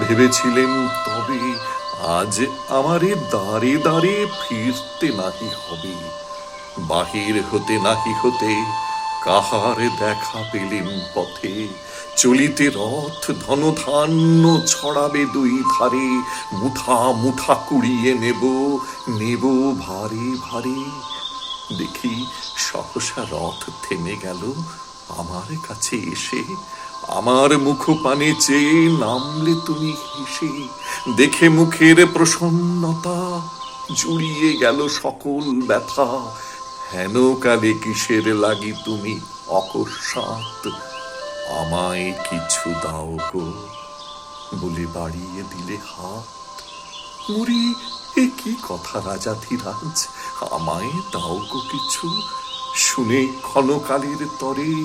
ভেবেছিলেন, তবে আজ আমারে দাঁড়ে দাঁড়ে ফিরতে নাহি হবে। বাহির হতে নাহি হতে কাহার দেখা পেলেন পথে। চলিতে রথ ধনধান্য ছড়াবে দুই ধারে মুঠা মুঠা কুড়িয়ে নেব নেব ভারে ভারে। দেখি সহসা রথ থেমে গেল, আমার কাছে এসে আমার মুখ পানে চেয়ে নামলে তুমি হেসে দেখে মুখের প্রসন্নতা জুড়িয়ে গেল সকল ব্যথা। হেন কালে কিসের লাগি তুমি অকস্মাৎ আমায় কিছু দাও গো? বলে বাড়িয়ে দিলে হাত। মুড়ি, এ কি কথা রাজা ধীরাজ? আমায় দাও গো কিছু। শুনে ক্ষণকালের তরে